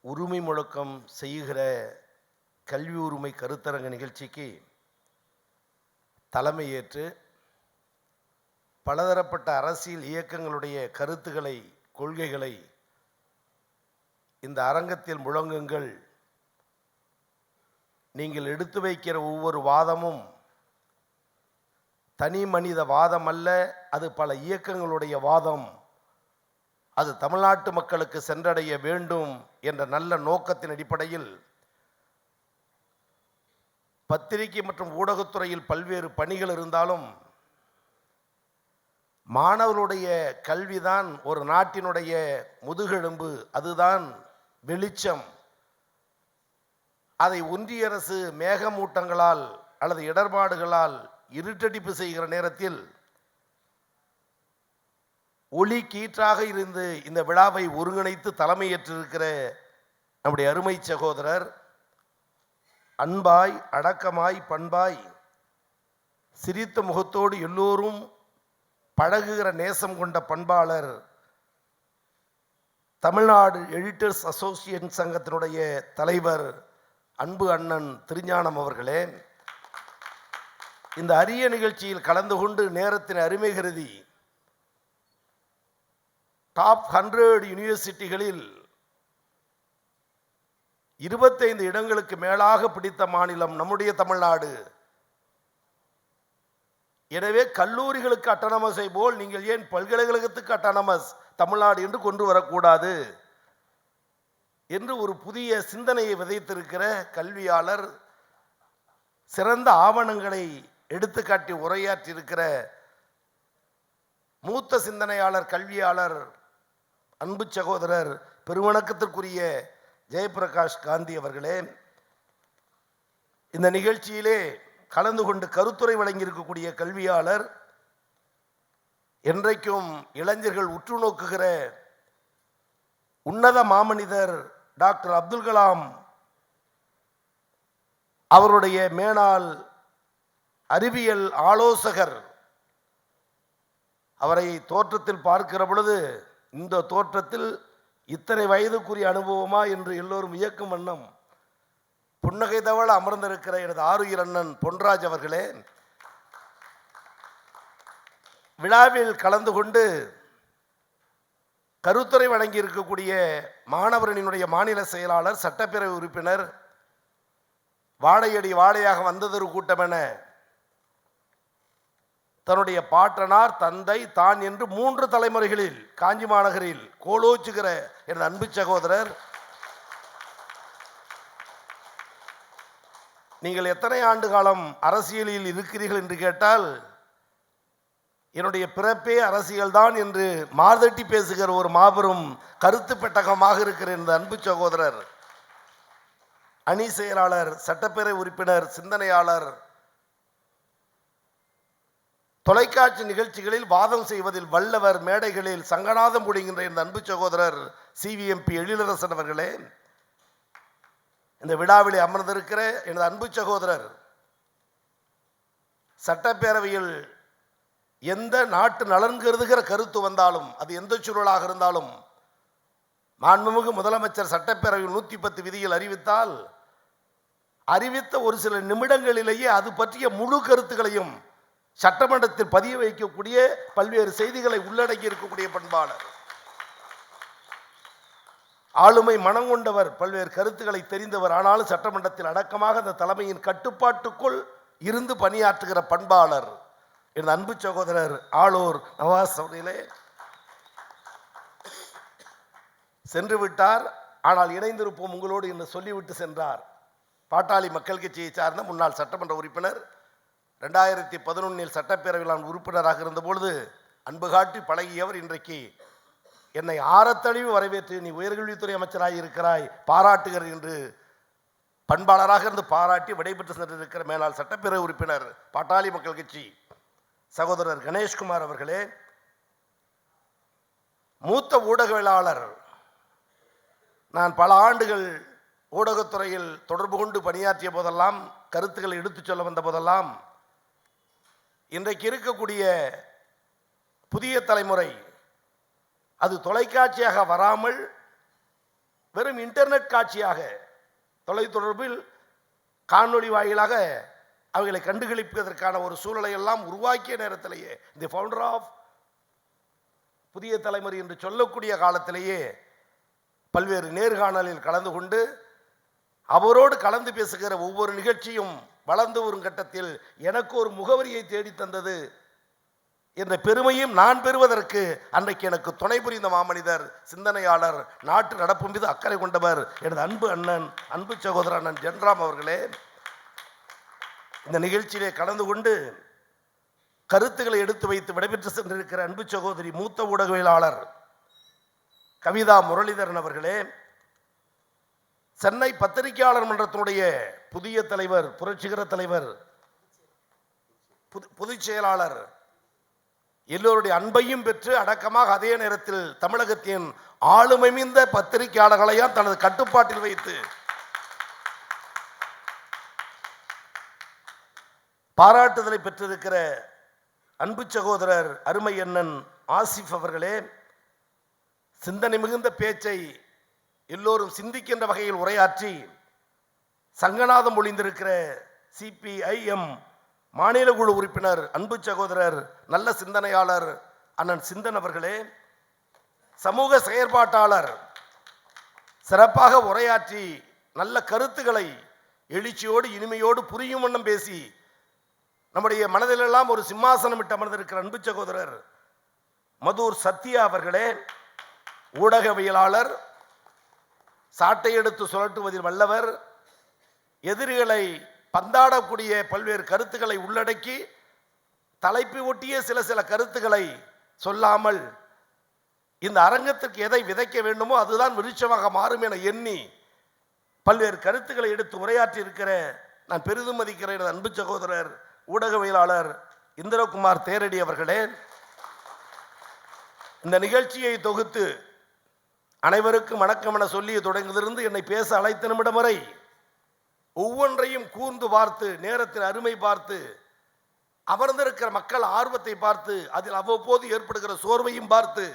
உரிமை முழக்கம் செய்கிற கல்வி உரிமை கருத்தரங்க நிகழ்ச்சிக்கு தலைமையேற்று பலதரப்பட்ட அரசியல் இயக்கங்களுடைய கருத்துக்களை கொள்கைகளை இந்த அரங்கத்தில் முழங்குங்கள். நீங்கள் எடுத்து வைக்கிற ஒவ்வொரு வாதமும் தனி மனித வாதம் அல்ல அது பல இயக்கங்களுடைய வாதம். அது தமிழ்நாட்டு மக்களுக்கு சென்றடைய வேண்டும் என்ற நல்ல நோக்கத்தின் அடிப்படையில் பத்திரிகை மற்றும் ஊடகத்துறையில் பல்வேறு பணிகள் இருந்தாலும் மாணவர்களுடைய கல்விதான் ஒரு நாட்டினுடைய முதுகெலும்பு. அதுதான் வெளிச்சம். அதை ஒன்றிய அரசு மேகமூட்டங்களால் அல்லது இடர்பாடுகளால் இருட்டடிப்பு செய்கிற நேரத்தில் ஒளி கீற்றாக இருந்து இந்த விழாவை ஒருங்கிணைத்து தலைமையேற்றிருக்கிற நம்முடைய அருமை சகோதரர் அன்பாய் அடக்கமாய் பண்பாய் சிரித்த முகத்தோடு எல்லோரும் பழகுகிற நேசம் கொண்ட பண்பாளர் தமிழ்நாடு எடிட்டர்ஸ் அசோசியேஷன் சங்கத்தினுடைய தலைவர் அன்பு அண்ணன் திருஞானம் அவர்களே இந்த அரிய நிகழ்ச்சியில் கலந்து கொண்டு நேரத்தின் அருமை கருதி டாப் ஹண்ட்ரட் யூனிவர்சிட்டிகளில் இருபத்தைந்து இடங்களுக்கு மேலாக பிடித்த மாநிலம் நம்முடைய தமிழ்நாடு. எனவே கல்லூரிகளுக்கு அட்டானமஸை போல் நீங்கள் ஏன் பல்கலைக்கழகத்துக்கு அட்டானமஸ் தமிழ்நாடு என்று கொண்டு வரக்கூடாது? என்று ஒரு புதிய சிந்தனையை விதைத்திருக்கிற கல்வியாளர் சிறந்த ஆவணங்களை எடுத்துக்காட்டி உரையாற்றியிருக்கிற மூத்த சிந்தனையாளர் கல்வியாளர் அன்பு சகோதரர் பெருவணக்கத்திற்குரிய ஜெயபிரகாஷ் காந்தி அவர்களே இந்த நிகழ்ச்சியிலே கலந்து கொண்டு கருத்துரை வழங்கியிருக்கக்கூடிய கல்வியாளர் என்றைக்கும் இளைஞர்கள் உற்று நோக்குகிற உன்னத மாமனிதர் டாக்டர் அப்துல் கலாம் அவருடைய மேனாள் அறிவியல் ஆலோசகர் அவரை தோற்றத்தில் பார்க்கிற பொழுது இந்த தோற்றத்தில் இத்தனை வயதுக்குரிய அனுபவமா என்று எல்லோரும் இயக்கும் வண்ணம் புன்னகை தவழ அமர்ந்திருக்கிற எனது ஆருயிர் அண்ணன் பொன்ராஜ் அவர்களே விழாவில் கலந்து கொண்டு கருத்துரை வழங்கி இருக்கக்கூடிய மாணவரனினுடைய மாநில செயலாளர் சட்டப்பேரவை உறுப்பினர் வாழையடி வாழையாக வந்ததொரு கூட்டம் என தன்னுடைய பாட்டனார் தந்தை தான் என்று மூன்று தலைமுறைகளில் காஞ்சி மாநகரில் கோலோச்சுகிற எனது அன்பு சகோதரர். நீங்கள் எத்தனை ஆண்டு காலம் அரசியலில் இருக்கிறீர்கள் என்று கேட்டால் என்னுடைய பிறப்பே அரசியல்தான் என்று மார்தட்டி பேசுகிற ஒரு மாபெரும் கருத்து பெட்டகமாக இருக்கிற இந்த அன்பு சகோதரர். அணி செயலாளர் சட்டப்பேரவை உறுப்பினர் சிந்தனையாளர் தொலைக்காட்சி நிகழ்ச்சிகளில் வாதம் செய்வதில் வல்லவர் மேடைகளில் சங்கநாதம் முடிகின்ற இந்த அன்பு சகோதரர் சிவிஎம்பி எழிலரசன் அவர்களே இந்த விழாவிலே அமர்ந்திருக்கிற எனது அன்பு சகோதரர் சட்டப்பேரவையில் எந்த நாட்டு நலன் கருதுகிற கருத்து வந்தாலும் அது எந்த சூழலாக இருந்தாலும் மாண்புமிகு முதலமைச்சர் சட்டப்பேரவையில் நூற்றி பத்து விதியில் அறிவித்தால் அறிவித்த ஒரு சில நிமிடங்களிலேயே அது பற்றிய முழு கருத்துக்களையும் சட்டமன்றத்தில் பதிய வைக்கக்கூடிய பல்வேறு செய்திகளை உள்ளடக்கி இருக்கக்கூடிய பண்பாளர். ஆளுமை மனம் கொண்டவர் பல்வேறு கருத்துக்களை தெரிந்தவர். ஆனாலும் சட்டமன்றத்தில் அடக்கமாக அந்த தலைமையின் கட்டுப்பாட்டுக்குள் இருந்து பணியாற்றுகிற பண்பாளர் எனது அன்பு சகோதரர் ஆளூர் நவாஸ் அவர்களே. சென்று விட்டார். ஆனால் இணைந்திருப்போம் உங்களோடு என்று சொல்லிவிட்டு சென்றார். பாட்டாளி மக்கள் கட்சியை சார்ந்த முன்னாள் சட்டமன்ற உறுப்பினர் ரெண்டாயிரத்தி பதினொன்னில் சட்டப்பேரவையில் நான் உறுப்பினராக இருந்தபொழுது அன்பு காட்டி பழகியவர் இன்றைக்கு என்னை ஆரத்தழிவு வரவேற்று நீ உயர்கல்வித்துறை அமைச்சராக இருக்கிறாய் பாராட்டுகிறேன் என்று பண்பாளராக இருந்து பாராட்டி விடைபெற்று சென்றிருக்கிற மேலாள் சட்டப்பேரவை உறுப்பினர் பாட்டாளி மக்கள் கட்சி சகோதரர் கணேஷ்குமார் அவர்களே மூத்த ஊடகவியலாளர் நான் பல ஆண்டுகள் ஊடகத்துறையில் தொடர்பு கொண்டு பணியாற்றிய போதெல்லாம் கருத்துக்களை எடுத்துச் சொல்ல வந்த போதெல்லாம் இன்றைக்கு இருக்கக்கூடிய புதிய தலைமுறை அது தொலைக்காட்சியாக வராமல் வெறும் இன்டர்நெட் காட்சியாக தொலைத்தொடர்பில் காணொளி வாயிலாக அவைகளை கண்டுகளிப்பதற்கான ஒரு சூழலை எல்லாம் உருவாக்கிய நேரத்திலேயே தி ஃபவுண்டர் ஆஃப் புதிய தலைமுறை என்று சொல்லக்கூடிய காலத்திலேயே பல்வேறு நேர்காணலில் கலந்து கொண்டு அவரோடு கலந்து பேசுகிற ஒவ்வொரு நிகழ்ச்சியும் வளர்ந்து வரும் கட்டத்தில் எனக்கு ஒரு முகவரியை தேடி தந்தது என்ற பெருமையும் நான் பெறுவதற்கு அன்றைக்கு எனக்கு துணை புரிந்த மாமனிதர் சிந்தனையாளர் நாட்டு நடப்பு மீது அக்கறை கொண்டவர் எனது அன்பு அண்ணன் அன்பு சகோதர அண்ணன் ஜென்ராம் அவர்களே. இந்த நிகழ்ச்சியிலே கலந்து கொண்டு கருத்துக்களை எடுத்து வைத்து விடைபெற்று சென்றிருக்கிற அன்பு சகோதரி மூத்த ஊடகவியலாளர் கவிதா முரளிதரன் அவர்களே. சென்னை பத்திரிகையாளர் மன்றத்தினுடைய புதிய தலைவர் புரட்சிகர தலைவர் புது- பொதுச் செயலாளர். எல்லோருடைய அன்பையும் பெற்று அடக்கமாக அதே நேரத்தில் தமிழகத்தின் ஆளுமை மிந்த பத்திரிகையாளர்களையும் தனது கட்டுப்பாட்டில் வைத்து பாராட்டுதலை பெற்றிருக்கிற அன்பு சகோதரர் அருமை அண்ணன் ஆசிஃப் அவர்களே சிந்தனை மிகுந்த பேச்சை எல்லோரும் சிந்திக்கின்ற வகையில் உரையாற்றி சங்கநாதம் ஒழிந்திருக்கிற சிபிஐஎம் மாநில குழு உறுப்பினர் அன்பு சகோதரர் நல்ல சிந்தனையாளர் அண்ணன் சிந்தன் அவர்களே சமூக செயற்பாட்டாளர் சிறப்பாக உரையாற்றி நல்ல கருத்துக்களை எழுச்சியோடு இனிமையோடு புரியும் வண்ணம் பேசி நம்முடைய மனதிலெல்லாம் ஒரு சிம்மாசனம் இட்டு அமர்ந்திருக்கிற அன்பு சகோதரர் மதுர் சத்யா அவர்களே ஊடகவியலாளர் சாட்டை எடுத்து சுழட்டுவதில் வல்லவர் எதிரிகளை பந்தாடக்கூடிய பல்வேறு கருத்துக்களை உள்ளடக்கி தலைப்பை ஒட்டிய சில சில கருத்துக்களை சொல்லாமல் இந்த அரங்கத்திற்கு எதை விதைக்க வேண்டுமோ அதுதான் விருட்சமாக மாறும் என எண்ணி பல்வேறு கருத்துக்களை எடுத்து உரையாற்றி இருக்கிற நான் பெரிதும் மதிக்கிற எனது அன்பு சகோதரர் ஊடகவியலாளர் இந்திரகுமார் தேரடி அவர்களே இந்த நிகழ்ச்சியை தொகுத்து அனைவருக்கும் வணக்கம் என சொல்லி தொடங்கிலிருந்து என்னை பேச அழைத்த நிமிடம் வரை ஒவ்வொன்றையும் கூர்ந்து பார்த்து நேரத்தின் அருமை பார்த்து அமர்ந்திருக்கிற மக்கள் ஆர்வத்தை பார்த்து அதில் அவ்வப்போது ஏற்படுகிற சோர்வையும் பார்த்து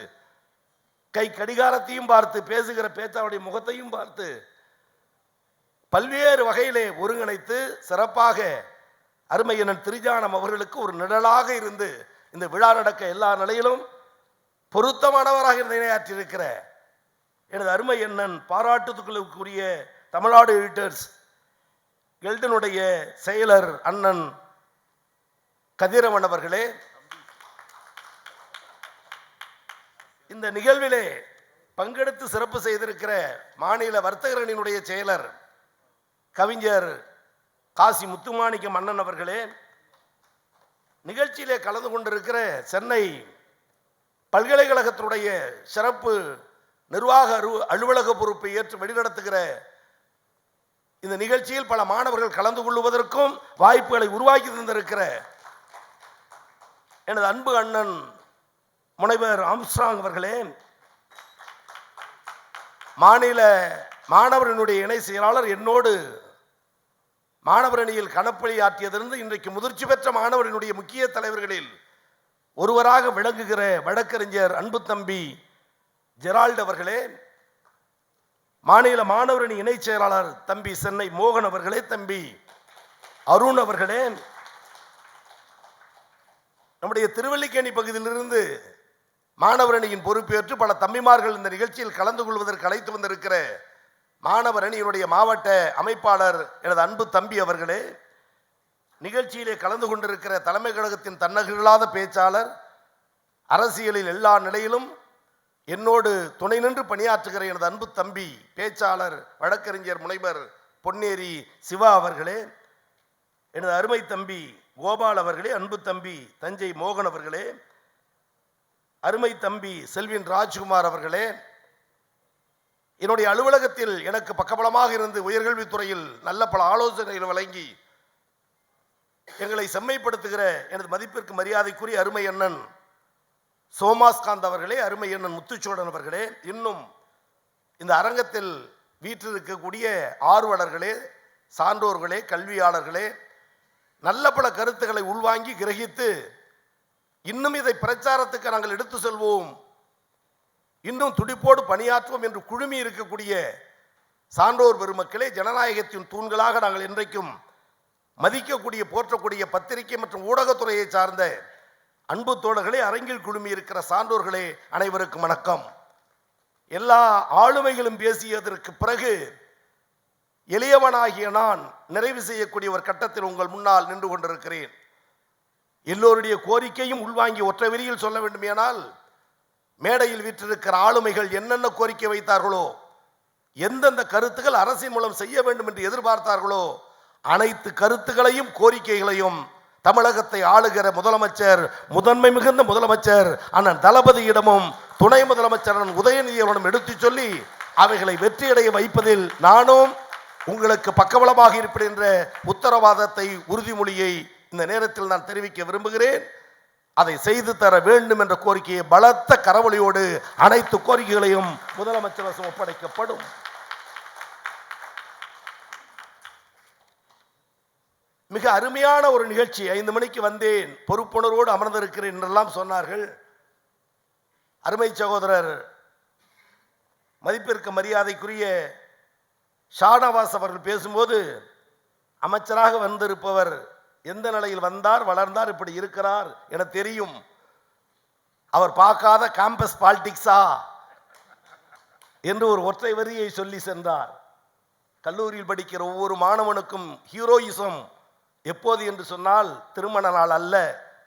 கை கடிகாரத்தையும் பார்த்து பேசுகிற பேச்சாவுடைய முகத்தையும் பார்த்து பல்வேறு வகையிலே ஒருங்கிணைத்து சிறப்பாக அருமையனன் திருஜானம் அவர்களுக்கு ஒரு நிழலாக இருந்து இந்த விழா நடக்க எல்லா நிலையிலும் பொருத்தமானவராக நிலையாற்றியிருக்கிற எனது அருமை அண்ணன் பாராட்டுதலுக்குரிய தமிழ்நாடு எடிட்டர்ஸ் எல்டனுடைய செயலர் அண்ணன் கதிரவன் அவர்களே இந்த நிகழ்விலே பங்கெடுத்து சிறப்பு செய்திருக்கிற மாநில வர்த்தகரணியினுடைய செயலர் கவிஞர் காசி முத்துமாணிக்கம் மன்னன் அவர்களே நிகழ்ச்சியிலே கலந்து கொண்டிருக்கிற சென்னை பல்கலைக்கழகத்தினுடைய சிறப்பு நிர்வாக அரு- அலுவலக பொறுப்பை ஏற்று வழிநடத்துகிற இந்த நிகழ்ச்சியில் பல மாணவர்கள் கலந்து கொள்வதற்கும் வாய்ப்புகளை உருவாக்கி தந்திருக்கிற எனது அன்பு அண்ணன் முனைவர் ஆம்ஸ்ட்ராங் அவர்களே மாநில மாணவரனுடைய இணை செயலாளர் என்னோடு மாணவரணியில் கணப்பணி ஆற்றியதிலிருந்து இன்றைக்கு முதிர்ச்சி பெற்ற மாணவரனுடைய முக்கிய தலைவர்களில் ஒருவராக விளங்குகிற வழக்கறிஞர் அன்பு தம்பி ஜெரால்டு அவர்களே மாநில மாணவரணி இணைச் செயலாளர் தம்பி சென்னை மோகன் அவர்களே தம்பி. அருண் அவர்களே. நம்முடைய திருவல்லிக்கேணி பகுதியிலிருந்து மாணவரணியின் பொறுப்பேற்று பல தம்பிமார்கள் இந்த நிகழ்ச்சியில் கலந்து கொள்வதற்கு அழைத்து வந்திருக்கிற மாணவரணியினுடைய மாவட்ட அமைப்பாளர் எனது அன்பு தம்பி அவர்களே. நிகழ்ச்சியிலே கலந்து கொண்டிருக்கிற தலைமை கழகத்தின் தன்னகிழாத பேச்சாளர் அரசியலில் எல்லா நிலையிலும் என்னோடு துணை நின்று பணியாற்றுகிற எனது அன்பு தம்பி பேச்சாளர் வழக்கறிஞர் முனைவர் பொன்னேரி சிவா அவர்களே எனது அருமை தம்பி கோபால் அவர்களே அன்பு தம்பி தஞ்சை மோகன் அவர்களே அருமை தம்பி செல்வின் ராஜ்குமார் அவர்களே என்னுடைய அலுவலகத்தில் எனக்கு பக்கபலமாக இருந்து உயர்கல்வித்துறையில் நல்ல பல ஆலோசனைகள் வழங்கி எங்களை செம்மைப்படுத்துகிற எனது மதிப்பிற்கு மரியாதைக்குரிய அருமை அண்ணன் சோமாஸ்காந்த் அவர்களே அருமை அண்ணன் முத்துச்சோழன் அவர்களே இன்னும் இந்த அரங்கத்தில் வீற்றிருக்கக்கூடிய ஆர்வலர்களே சான்றோர்களே கல்வியாளர்களே நல்ல பல கருத்துக்களை உள்வாங்கி கிரகித்து இன்னும் இதை பிரச்சாரத்துக்கு நாங்கள் எடுத்து செல்வோம். இன்னும் துடிப்போடு பணியாற்றுவோம் என்று குழுமி இருக்கக்கூடிய சான்றோர் பெருமக்களே ஜனநாயகத்தின் தூண்களாக நாங்கள் இன்றைக்கும் மதிக்கக்கூடிய போற்றக்கூடிய பத்திரிகை மற்றும் ஊடகத்துறையை சார்ந்த அன்பு தோழர்களே அரங்கில் குழுமி இருக்கிற சான்றோர்களே அனைவருக்கும் வணக்கம். எல்லா ஆளுமைகளும் பேசியதற்கு பிறகு எளியவனாகிய நான் நிறைவு செய்யக்கூடிய ஒரு கட்டத்தில் உங்கள் முன்னால் நின்று கொண்டிருக்கிறேன். எல்லோருடைய கோரிக்கையும் உள்வாங்கி ஒற்றை வரியில் சொல்ல வேண்டுமேனால் மேடையில் வீற்றிருக்கிற ஆளுமைகள் என்னென்ன கோரிக்கை வைத்தார்களோ எந்தெந்த கருத்துக்கள் அரசின் மூலம் செய்ய வேண்டும் என்று எதிர்பார்த்தார்களோ அனைத்து கருத்துக்களையும் கோரிக்கைகளையும் தமிழகத்தை ஆளுகிற முதலமைச்சர் முதன்மை மிகுந்த முதலமைச்சர் அண்ணன் தளபதியிடமும் துணை முதலமைச்சர் அண்ணன் உதயநிதி எடுத்துச் சொல்லி அவைகளை வெற்றியடைய வைப்பதில் நானும் உங்களுக்கு பக்கபலமாக இருப்பேன் என்ற உத்தரவாதத்தை உறுதிமொழியை இந்த நேரத்தில் நான் தெரிவிக்க விரும்புகிறேன். அதை செய்து தர வேண்டும் என்ற கோரிக்கையை பலத்த கரவொலியோடு அனைத்து கோரிக்கைகளையும் முதலமைச்சர் ஒப்படைக்கப்படும். மிக அருமையான ஒரு நிகழ்ச்சி. ஐந்து மணிக்கு வந்தேன். பொறுப்புணர்வோடு அமர்ந்திருக்கிறேன் என்றெல்லாம் சொன்னார்கள். அருமை சகோதரர் மதிப்பிற்கு மரியாதைக்குரிய ஷானவாஸ் அவர்கள் பேசும்போது அமைச்சராக வந்திருப்பவர் எந்த நிலையில் வந்தார் வளர்ந்தார் இப்படி இருக்கிறார் என தெரியும். அவர் பார்க்காத கேம்பஸ் பாலிடிக்ஸா என்று ஒரு ஒற்றை வரியை சொல்லி சென்றார். கல்லூரியில் படிக்கிற ஒவ்வொரு மாணவனுக்கும் ஹீரோயிசம் எப்போது என்று சொன்னால் திருமண நாள் அல்ல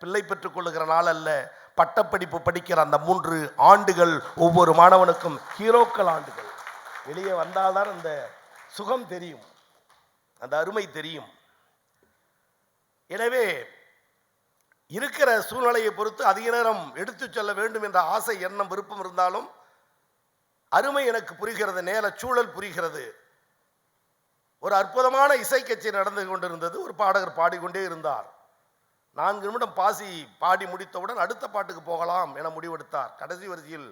பிள்ளை பெற்றுக்கொள்ளுகிற நாள் அல்ல பட்டப்படிப்பு படிக்கிற அந்த மூன்று ஆண்டுகள் ஒவ்வொரு மாணவனுக்கும் ஹீரோக்கள் ஆண்டுகள். வெளியே வந்தால்தான் அந்த சுகம் தெரியும் அந்த அருமை தெரியும். எனவே இருக்கிற சூழ்நிலையை பொறுத்து அதிக நேரம் எடுத்துச் செல்ல வேண்டும் என்ற ஆசை எண்ணம் விருப்பம் இருந்தாலும் அருமை எனக்கு புரிகிறது நேர சூழல் புரிகிறது. ஒரு அற்புதமான இசை கச்சேரி நடந்து கொண்டிருந்தது. ஒரு பாடகர் பாடிக்கொண்டே இருந்தார். நான்கு நிமிடம் பாசி பாடி முடித்தவுடன் அடுத்த பாட்டுக்கு போகலாம் என முடிவெடுத்தார். கடைசி வரிசையில்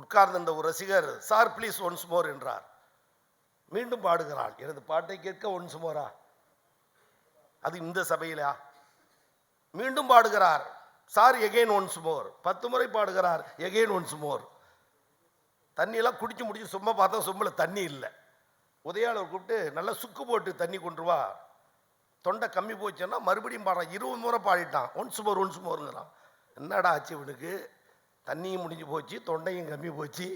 உட்கார்ந்திருந்த ஒரு ரசிகர் சார் ப்ளீஸ் ஒன்ஸ் மோர் என்றார். மீண்டும் பாடுகிறாள். எனது பாட்டை கேட்க ஒன்ஸ் மோரா அது இந்த சபையிலா? மீண்டும் பாடுகிறார். சார் எகெயின் ஒன்ஸ் மோர் பத்து முறை பாடுகிறார். எகெயின் ஒன்ஸ் மோர் தண்ணியெல்லாம் குடிச்சு முடிச்சு சும்மா பார்த்தா சும்மில் தண்ணி இல்லை. உதயாளர் கூப்பிட்டு நல்லா சுக்கு போட்டு தண்ணி கொண்டு வா. தொண்டை கம்மி போச்சுன்னா மறுபடியும் பாடுறான். இருபது முறை பாடிட்டான். Once more once மோருங்கிறான். என்னடா ஆச்சு இவனுக்கு? தண்ணியும் முடிஞ்சு போச்சு தொண்டையும் கம்மி போச்சு.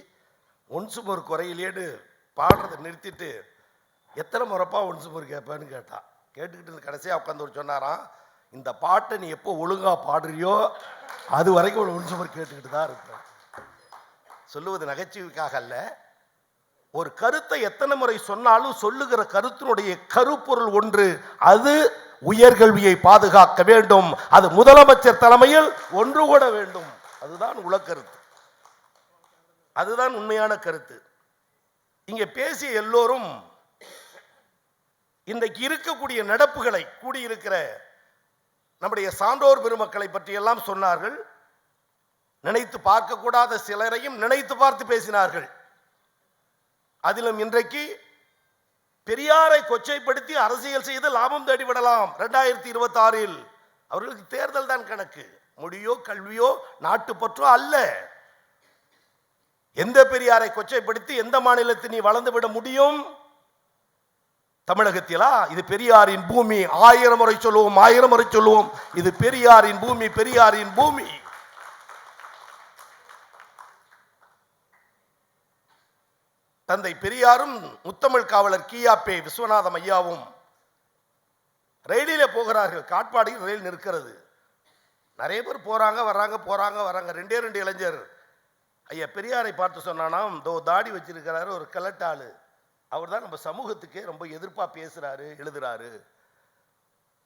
ஒன்ஸ் மோர் குறையிலேன்னு பாடுறதை நிறுத்திட்டு எத்தனை முறைப்பா ஒன்ஸ் மோர் கேட்பேன்னு கேட்டான் கேட்டுக்கிட்டு கடைசியாக உட்காந்து ஒரு சொன்னாராம் இந்த பாட்டை நீ எப்போ ஒழுங்காக பாடுறியோ அது வரைக்கும் ஒரு ஒன்ஸ் மோர் கேட்டுக்கிட்டு தான் இருப்பேன். சொல்லுவது நகைச்சுவைக்காக அல்ல. ஒரு கருத்தை எத்தனை முறை சொன்னாலும் சொல்லுகிற கருத்தினுடைய கருப்பொருள் ஒன்று அது உயர்கல்வியை பாதுகாக்க வேண்டும். அது முதலமைச்சர் தலைமையில் ஒன்று கூட வேண்டும். அதுதான் உலக்கருத்து அதுதான் உண்மையான கருத்து. இங்கே பேசிய எல்லோரும் இன்றைக்கு இருக்கக்கூடிய நடப்புகளை கூடியிருக்கிற நம்முடைய சான்றோர் பெருமக்களை பற்றியெல்லாம் சொன்னார்கள். நினைத்து பார்க்கக்கூடாத சிலரையும் நினைத்து பார்த்து பேசினார்கள். அதிலும் இன்றைக்கு பெரியாரை கொச்சைப்படுத்தி அரசியல் செய்து லாபம் தேடிவிடலாம் ரெண்டாயிரத்தி இருபத்தி ஆறில் அவர்களுக்கு தேர்தல் தான் கணக்கு. மொழியோ கல்வியோ நாட்டுப்பற்றோ அல்ல. எந்த பெரியாரை கொச்சைப்படுத்தி எந்த மாநிலத்தில் நீ வளர்ந்து விட முடியும்? தமிழகத்திலா? இது பெரியாரின் பூமி. ஆயிரம் முறை சொல்லுவோம் ஆயிரம் முறை சொல்லுவோம். இது பெரியாரின் பூமி பெரியாரின் பூமி. தந்தை பெரியாரும் முத்தமிழ் காவலர் கியாப்பே விஸ்வநாதம் ஐயாவும் ரயிலில் போகிறார்கள். காட்பாடியில் ரயில் நிற்கிறது. நிறைய பேர் போகிறாங்க வர்றாங்க போகிறாங்க வர்றாங்க. ரெண்டே ரெண்டு இளைஞர். ஐயா பெரியாரை பார்த்து சொன்னானாம் தோ தாடி வச்சிருக்கிறாரு ஒரு கலட்டாள் அவர் தான் நம்ம சமூகத்துக்கே ரொம்ப எதிர்ப்பாக பேசுகிறாரு எழுதுறாரு.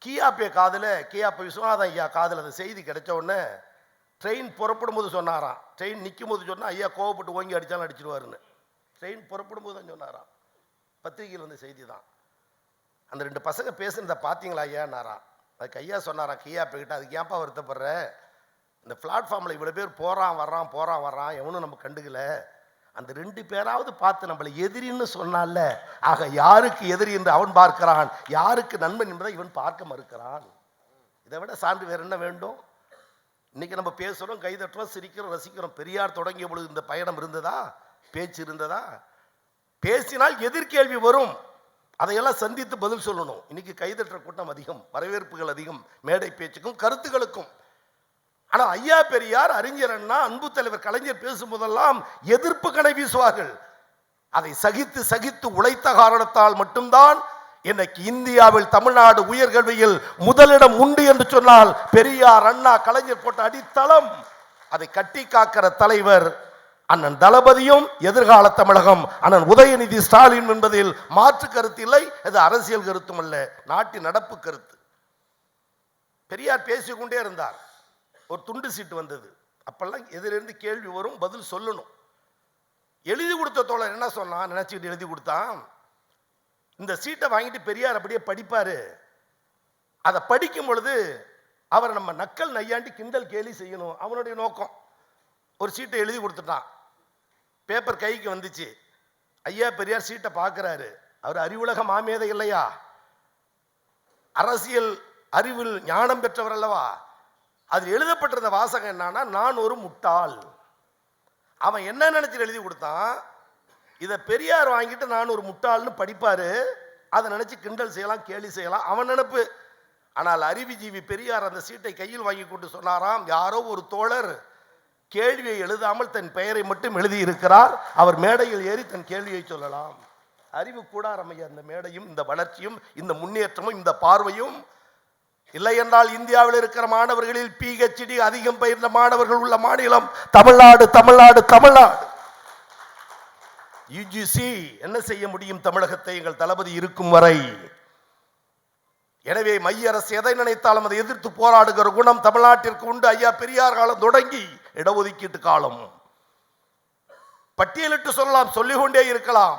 கியாப்பே காதில் கியாப்பே விஸ்வநாதன் ஐயா காதில் அந்த செய்தி கிடைச்ச உடனே ட்ரெயின் புறப்படும் போது சொன்னாராம். ட்ரெயின் நிற்கும் போது சொன்னால் ஐயா கோவப்பட்டு ஓங்கி அடித்தாலும் அடிச்சிருவாருன்னு. ட்ரெயின் புறப்படும் போது தான் சொன்னாராம். பத்திரிகையில் வந்த செய்தி தான் அந்த ரெண்டு பசங்க பேசுனதை பார்த்தீங்களா ஐயான்னாராம் அது கையா சொன்னாராம் கையா போய்கிட்ட அதுக்கு ஏன்ப்பா வருத்தப்படுற? இந்த பிளாட்ஃபார்மில் இவ்வளோ பேர் போகிறான் வர்றான் போகிறான் வர்றான் எவனும் நம்ம கண்டுக்கல. அந்த ரெண்டு பேராவது பார்த்து நம்மளை எதிரின்னு சொன்னால ஆக யாருக்கு எதிரி என்று அவன் பார்க்கிறான்? யாருக்கு நண்பன் என்பதை இவன் பார்க்க மறுக்கிறான்? இதை விட சான்று வேறு என்ன வேண்டும்? இன்னைக்கு நம்ம பேசுகிறோம் கைதட்டுறோம் சிரிக்கிறோம் ரசிக்கிறோம். பெரியார் தொடங்கிய பொழுது இந்த பயணம் இருந்ததா? பேச்சு இருந்ததா? பேசினால் எதிர்கேள்வி வரும். அதையெல்லாம் சந்தித்து பதில் சொல்லணும். இன்னைக்கு கைதட்டுற கூட்டம் அதிகம் வரவேற்புகள் அதிகம் மேடை பேச்சுக்கும் கருத்துகளுக்கும். ஆனா ஐயா பெரியார் அறிஞர் அண்ணா அன்பு தலைவர் கலைஞர் பேசும்போதெல்லாம் எதிர்ப்பு கணை வீசுவார்கள். அதை சகித்து சகித்து உழைத்த காரணத்தால் மட்டும்தான் இன்னைக்கு இந்தியாவில் தமிழ்நாடு உயர்கல்வியில் முதலிடம் உண்டு என்று சொன்னால் பெரியார் அண்ணா கலைஞர் போட்ட அடித்தளம். அதை கட்டி காக்கிற தலைவர் அண்ணன் தளபதியும் எதிர்கால தமிழகம். அண்ணன் உதயநிதி ஸ்டாலின் என்பதில் மாற்று கருத்து இல்லை இது அரசியல் கருத்தும் அல்ல நாட்டின் நடப்பு கருத்து. பெரியார் பேசிக்கொண்டே இருந்தார். ஒரு துண்டு சீட்டு வந்தது. அப்பெல்லாம் எதிலிருந்து கேள்வி வரும் பதில் சொல்லணும். எழுதி கொடுத்த தோழர் என்ன சொன்னான்? நினைச்சுக்கிட்டு எழுதி கொடுத்தான். இந்த சீட்டை வாங்கிட்டு பெரியார் அப்படியே படிப்பாரு. அதை படிக்கும் பொழுது அவர் நம்ம நக்கல் நையாண்டி கிண்டல் கேலி செய்யணும் அவனுடைய நோக்கம். ஒரு சீட்டை எழுதி கொடுத்துட்டான். பேப்பர் கைக்கு வந்துச்சு. ஐயா பெரியார் சீட்டை பார்க்குறாரு. அவர் அறிவுலக மாமேதை இல்லையா? அரசியல் அறிவில் ஞானம் பெற்றவர் அல்லவா? அதில் எழுதப்பட்டிருந்த வாசகம் என்னன்னா நான் ஒரு முட்டாள். அவன் என்ன நினச்சி எழுதி கொடுத்தான்? இதை பெரியார் வாங்கிட்டு நான் ஒரு முட்டாள்னு படிப்பாரு. அதை நினச்சி கிண்டல் செய்யலாம் கேலி செய்யலாம் அவன் நினப்பு. ஆனால் அறிவுஜீவி பெரியார் அந்த சீட்டை கையில் வாங்கி கொண்டு சொன்னாராம் யாரோ ஒரு தோழர். கேள்வியை எழுதாமல் தன் பெயரை மட்டும் எழுதியிருக்கிறார். அவர் மேடையில் ஏறி தன் கேள்வியை சொல்லலாம். அறிவு கூடாரம் அந்த இந்த மேடையும் இந்த வளர்ச்சியும் இந்த முன்னேற்றமும் இந்த பார்வையும் இல்லை என்றால் இந்தியாவில் இருக்கிற மாணவர்களில் பிஹெச்டி அதிகம் பயிர்ந்த மாணவர்கள் உள்ள மாநிலம் தமிழ்நாடு தமிழ்நாடு தமிழ்நாடு. யுஜிசி என்ன செய்ய முடியும் தமிழகத்தை? எங்கள் தளபதி இருக்கும் வரை எனவே மைய அரசு எதை நினைத்தாலும் அதை எதிர்த்து போராடுகிற குணம் தமிழ்நாட்டிற்கு உண்டு. ஐயா பெரியார் காலம் தொடங்கி இடஒதுக்கீட்டு காலம். பட்டியலிட்டு சொல்லலாம் சொல்லிக்கொண்டே இருக்கலாம்.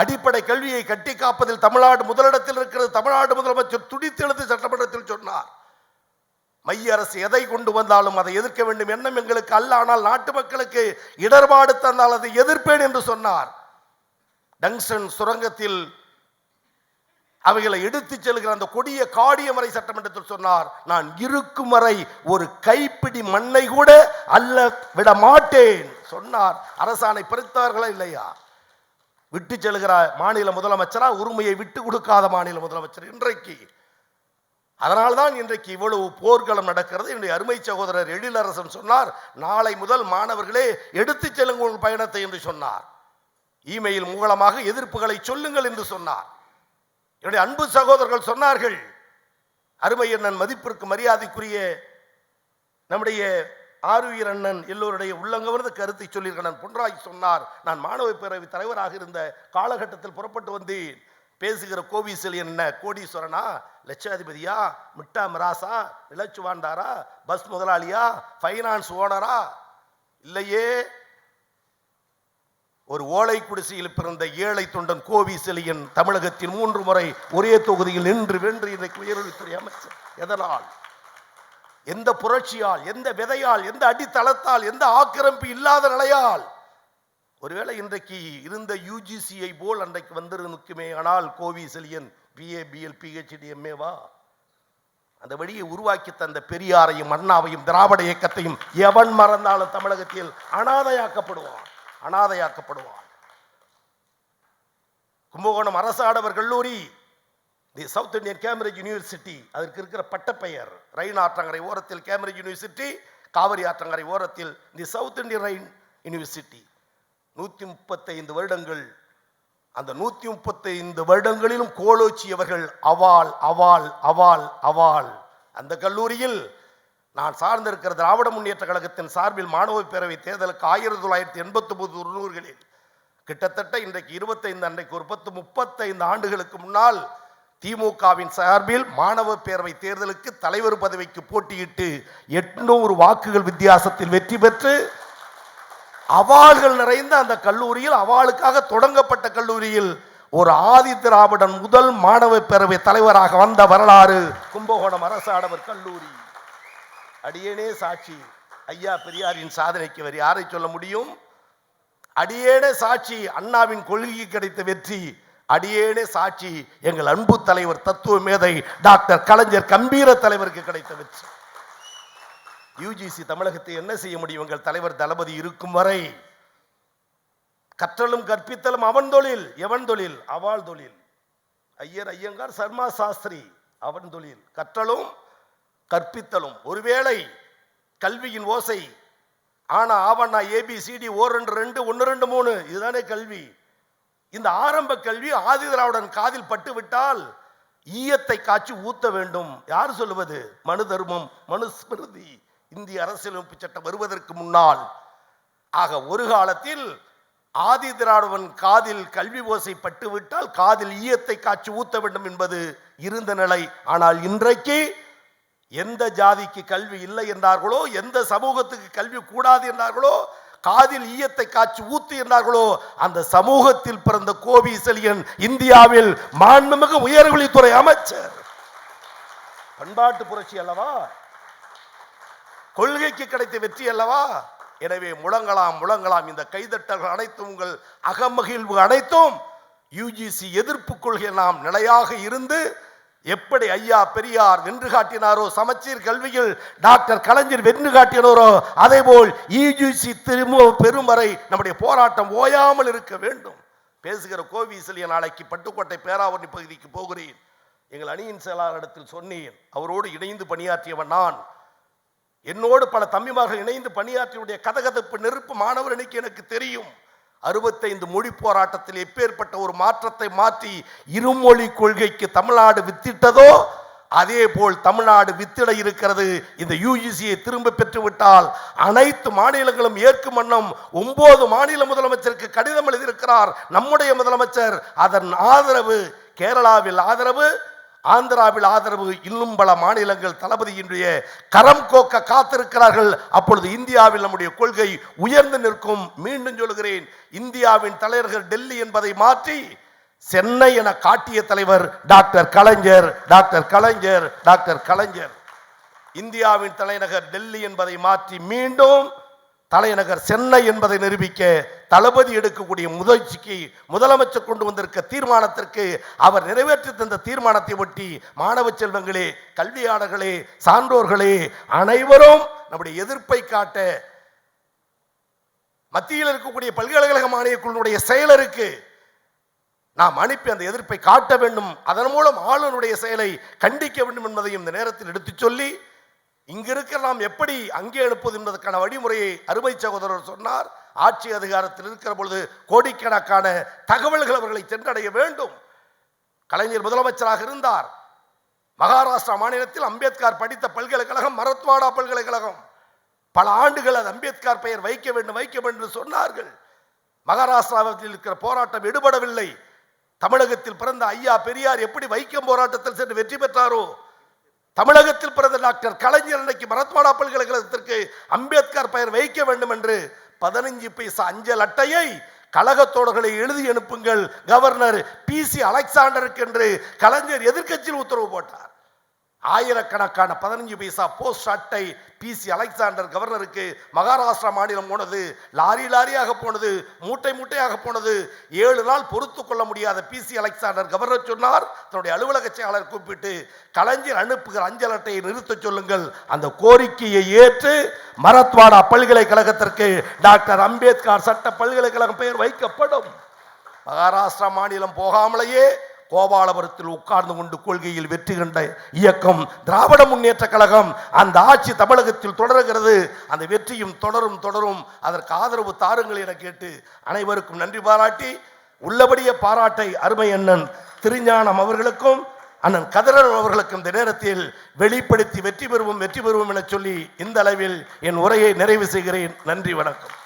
அடிப்படை கல்வியை கட்டி காப்பதில் தமிழ்நாடு முதலிடத்தில் இருக்கிறது. தமிழ்நாடு முதலமைச்சர் துடித்தெழுந்து சட்டமன்றத்தில் சொன்னார். மைய அரசு எதை கொண்டு வந்தாலும் அதை எதிர்க்க வேண்டும். எண்ணம் எங்களுக்கு அல்ல ஆனால் நாட்டு மக்களுக்கு இடர்பாடு தந்தால் அதை எதிர்ப்பேன் என்று சொன்னார். டங்ஷன் சுரங்கத்தில் அவைகளை எடுத்துச் செல்கிற அந்த கொடிய காடியமறை சட்டமன்றத்தில் சொன்னார் நான் இருக்கும் வரை ஒரு கைப்பிடி மண்ணை கூட அல்ல விட மாட்டேன். சொன்னார். அரசாணை பிரித்தார்களா இல்லையா? விட்டு செல்கிற மாநில முதலமைச்சரா உரிமையை விட்டு கொடுக்காத மாநில முதலமைச்சர் இன்றைக்கு. அதனால்தான் இன்றைக்கு இவ்வளவு போர்க்களம் நடக்கிறது. என்னுடைய அருமை சகோதரர் எழிலரசன் சொன்னார் நாளை முதல் மாணவர்களே எடுத்துச் செல்லுங்கள் பயணத்தை என்று சொன்னார். இமெயில் மூலமாக எதிர்ப்புகளை சொல்லுங்கள் என்று சொன்னார். என்னுடைய அன்பு சகோதரர்கள் சொன்னார்கள் அருமை அண்ணன் மதிப்பிற்கு மரியாதைக்குரிய நம்முடைய ஆருயிர் அண்ணன் எல்லோருடைய உள்ளங்கவர்ந்த கருத்தை சொல்லியிருக்கிறேன் பொன்ராய் சொன்னார். நான் மாணவ பேரவை தலைவராக இருந்த காலகட்டத்தில் புறப்பட்டு வந்தேன். பேசுகிற கோவிசல் என்ன கோடீஸ்வரனா லட்சாதிபதியா மிட்டா மிராசா இலச்சு வாண்டாரா பஸ் முதலாளியா ஃபைனான்ஸ் ஓனரா இல்லையே. ஒரு ஓலை குடிசையில் பிறந்த ஏழை தொண்டன் கோவி செலியன் தமிழகத்தில் மூன்று முறை ஒரே தொகுதியில் நின்று வென்று இன்றைக்கு உயர்கல்வித்துறை அமைச்சர். எதனால்? எந்த புரட்சியால் எந்த விதையால் எந்த அடித்தளத்தால் எந்த ஆக்கிரமிப்பு இல்லாத நிலையால்? ஒருவேளை இன்றைக்கு இருந்த யூஜிசியை போல் அன்றைக்கு வந்திருக்குமே ஆனால் Kovi Chezhiyan BA BL PhD எம்ஏவா அந்த வழியை உருவாக்கி தந்த பெரியாரையும் அண்ணாவையும் திராவிட இயக்கத்தையும் எவன் மறந்தாலும் தமிழகத்தில் அனாதையாக்கப்படுவான். அனாதையாக்கப்படுவான் கும்பகோணம் அரசு ஆடவர் கல்லூரி the South Indian Cambridge university அதற்கு இருக்கிற பட்டப்பெயர் ரைன் ஆற்றங்கரை ஓரத்தில் கேம்பிரிட்ஜ் யூனிவர்சிட்டி காவிரி ஆற்றங்கரை ஓரத்தில் தி சவுத் இந்தியன் ரயின் யூனிவர்சிட்டி. நூற்றி முப்பத்தைந்து வருடங்கள் அந்த நூற்றி முப்பத்தைந்து வருடங்களிலும் கோலோச்சியவர்கள் அவால் அவால் அவால் அவால் அந்த கல்லூரியில் நான் சார்ந்திருக்கிற திராவிட முன்னேற்ற கழகத்தின் சார்பில் மாணவ பேரவை தேர்தலுக்கு ஆயிரத்தி தொள்ளாயிரத்தி எண்பத்தி ஒன்பது தொண்ணூறுகளில் கிட்டத்தட்ட இன்றைக்கு இருபத்தைந்து அன்றைக்கு ஒரு பத்து முப்பத்தைந்து ஆண்டுகளுக்கு முன்னால் திமுகவின் சார்பில் மாணவ பேரவை தேர்தலுக்கு தலைவர் பதவிக்கு போட்டியிட்டு எட்நூறு வாக்குகள் வித்தியாசத்தில் வெற்றி பெற்று அவாள்கள் நிறைந்த அந்த கல்லூரியில் அவாளுக்காக தொடங்கப்பட்ட கல்லூரியில் ஒரு ஆதி திராவிடன் முதல் மாணவ பேரவை தலைவராக வந்த வரலாறு கும்பகோணம் அரசு ஆடவர் கல்லூரி. அடியேனே சாட்சி. ஐயா பெரியாரின் சாதனைக்கு வேறு யாரை சொல்ல முடியும்? அடியேனே சாட்சி அண்ணாவின் கொள்கைக்கு கிடைத்த வெற்றி. அடியேனே சாட்சி எங்கள் அன்பு தலைவர் தத்துவ மேதை டாக்டர் கலைஞர் கம்பீர தலைவருக்கு கிடைத்த வெற்றி. யூஜிசி தமிழகத்தை என்ன செய்ய முடியும்? எங்கள் தலைவர் தளபதி இருக்கும் வரை கற்றலும் கற்பித்தலும் அவன் தொழில் எவன் தொழில்? அவள் தொழில். ஐயர் ஐயங்கார் சர்மா சாஸ்திரி அவன் தொழில். கற்றலும் கற்பித்தலும். ஒருவேளை கல்வியின் ஓசை. ஆனா ஆவண்ணா ஏபிசிடி ஓர் ரெண்டு ரெண்டு ஒன்று ரெண்டு மூணு. இதுதானே கல்வி. இந்த ஆரம்ப கல்வி ஆதிதிராவுடன் காதில் பட்டு விட்டால் ஈயத்தை காய்ச்சி ஊத்த வேண்டும். யார் சொல்லுவது? மனு தர்மம் மனுஸ்மிருதி இந்திய அரசியலமைப்பு சட்டம் வருவதற்கு முன்னால். ஆக ஒரு காலத்தில் ஆதி திராவிடன் காதில் கல்வி ஓசை பட்டு விட்டால் காதில் ஈயத்தை காய்ச்சி ஊத்த வேண்டும் என்பது இருந்த நிலை. ஆனால் இன்றைக்கு எந்த ஜாதிக்கு கல்வி இல்லை என்றார்களோ எந்த சமூகத்துக்கு கல்வி கூடாது என்றார்களோ காதில் ஈயத்தை காய்ச்சி ஊத்து என்றார்களோ அந்த சமூகத்தில் பிறந்த கோபி செலியன் இந்தியாவில் மாண்புமிகு உயர்கல்வித்துறை அமைச்சர். பண்பாட்டு புரட்சி அல்லவா? கொள்கைக்கு கிடைத்த வெற்றி அல்லவா? எனவே முழங்கலாம் முழங்கலாம். இந்த கைதட்டல்கள் அனைத்தும் உங்கள் அகமகிழ்வு அனைத்தும் யூஜிசி எதிர்ப்பு கொள்கை நாம் நிலையாக இருந்து எப்படி ஐயா பெரியார் வென்று காட்டினாரோ சமச்சீர் கல்வியில் டாக்டர் கலைஞர் வென்று காட்டினாரோ அதே போல் இஜிசி திரும்ப பெறும் வரை நம்முடைய போராட்டம் ஓயாமல் இருக்க வேண்டும். பேசுகிற கோவிசலிய நாளைக்கு பட்டுக்கோட்டை பேராவரணி பகுதிக்கு போகிறேன். எங்கள் அணியின் செயலாளரிடத்தில் சொன்னேன் அவரோடு இணைந்து பணியாற்றியவன் நான். என்னோடு பல தம்பிமார்கள் இணைந்து பணியாற்றியுடைய கதகதப்பு நெருப்பு மாணவர் எனக்கு எனக்கு தெரியும். அறுபத்தைந்து மொழி போராட்டத்தில் எப்பேற்பட்ட ஒரு மாற்றத்தை மாற்றி இருமொழி கொள்கைக்கு தமிழ்நாடு வித்திட்டதோ அதே போல் தமிழ்நாடு வித்திட இருக்கிறது. இந்த யூஜிசியை திரும்ப பெற்றுவிட்டால் அனைத்து மாநிலங்களும் ஏற்கும் வண்ணம் ஒன்பது மாநில முதலமைச்சருக்கு கடிதம் எழுதியிருக்கிறார் நம்முடைய முதலமைச்சர். அதன் ஆதரவு கேரளாவில் ஆதரவு ஆந்திராவில் ஆதரவு இன்னும் பல மாநிலங்கள் தளபதியினுடைய கரம் கோக்க காத்திருக்கிறார்கள். அப்பொழுது இந்தியாவில் நம்முடைய கொள்கை உயர்ந்து நிற்கும். மீண்டும் சொல்கிறேன் இந்தியாவின் தலைநகர் டெல்லி என்பதை மாற்றி சென்னை என காட்டிய தலைவர் doctor Kalaignar doctor Kalaignar doctor Kalaignar. இந்தியாவின் தலைநகர் டெல்லி என்பதை மாற்றி மீண்டும் தலைநகர் சென்னை என்பதை நிரூபிக்க தளபதி எடுக்கக்கூடிய முயற்சிக்கு முதலமைச்சர் கொண்டு வந்திருக்க தீர்மானத்திற்கு அவர் நிறைவேற்றி தந்த தீர்மானத்தை ஒட்டி மாணவ செல்வங்களே கல்வியாளர்களே சான்றோர்களே அனைவரும் நம்முடைய எதிர்ப்பை காட்ட மத்தியில் இருக்கக்கூடிய பல்கலைக்கழக மானியக்குழுனுடைய செயலருக்கு நாம் அனுப்பி அந்த எதிர்ப்பை காட்ட வேண்டும். அதன் மூலம் ஆளுநருடைய செயலை கண்டிக்க வேண்டும் என்பதையும் இந்த நேரத்தில் எடுத்துச் சொல்லி இங்கிருக்கலாம் இருக்கிற நாம் எப்படி அங்கே அனுப்புவது என்பதற்கான வழிமுறையை அருமை சகோதரர் சொன்னார். ஆட்சி அதிகாரத்தில் இருக்கிற பொழுது கோடிக்கணக்கான தகவல்கள் அவர்களை சென்றடைய வேண்டும். கலைஞர் முதலமைச்சராக இருந்தார். மகாராஷ்டிரா மாநிலத்தில் அம்பேத்கர் படித்த பல்கலைக்கழகம் மரத்வாடா பல்கலைக்கழகம். பல ஆண்டுகள் அது அம்பேத்கர் பெயர் வைக்க வேண்டும் வைக்க வேண்டும் என்று சொன்னார்கள். மகாராஷ்டிராவில் இருக்கிற போராட்டம் எடுபடவில்லை. தமிழகத்தில் பிறந்த ஐயா பெரியார் எப்படி வைக்கம் போராட்டத்தில் சென்று வெற்றி பெற்றாரோ தமிழகத்தில் பிறந்த டாக்டர் கலைஞர் அன்னைக்கு மரத்வாடா பல்கலைக்கழகத்திற்கு அம்பேத்கர் பெயர் வைக்க வேண்டும் என்று பதினஞ்சு பைசா அஞ்சல் அட்டையை கழகத்தோடர்களை எழுதி அனுப்புங்கள் கவர்னர் பி சி அலெக்சாண்டருக்கு என்று கலைஞர் எதிர்கட்சியில் உத்தரவு போட்டார். ஆயிரக்கணக்கான பதினஞ்சு பைசா போஸ்ட் அட்டை பிசி அலெக்சாண்டர் கவர்னருக்கு மகாராஷ்டிரா மாநிலம் போனது லாரி லாரியாக போனது மூட்டை மூட்டையாக போனது. ஏழு நாள் பொறுத்து கொள்ள முடியாத பிசி அலெக்சாண்டர் கவர்னர் சொன்னார். தன்னுடைய அலுவலக செயலாளர் கூப்பிட்டு கலைஞர் அனுப்புகிற அஞ்சல் அட்டையை நிறுத்தச் சொல்லுங்கள். அந்த கோரிக்கையை ஏற்று மரத்வாடா பல்கலைக்கழகத்திற்கு டாக்டர் அம்பேத்கர் சட்ட பல்கலைக்கழகம் பெயர் வைக்கப்படும். மகாராஷ்டிரா மாநிலம் போகாமலேயே கோபாலபுரத்தில் உட்கார்ந்து கொண்டு கொள்கையில் வெற்றி கண்ட இயக்கம் திராவிட முன்னேற்ற கழகம் அந்த ஆட்சி தமிழகத்தில் தொடர்கிறது. அந்த வெற்றியும் தொடரும் தொடரும். அதற்கு ஆதரவு தாருங்கள் என கேட்டு அனைவருக்கும் நன்றி பாராட்டி உள்ளபடியே பாராட்டை அருமை அண்ணன் திருஞானம் அவர்களுக்கும் அண்ணன் கதிரன் அவர்களுக்கும் இந்த நேரத்தில் வெளிப்படுத்தி வெற்றி பெறுவோம் வெற்றி பெறுவோம் என சொல்லி இந்த அளவில் என் உரையை நிறைவு செய்கிறேன். நன்றி வணக்கம்.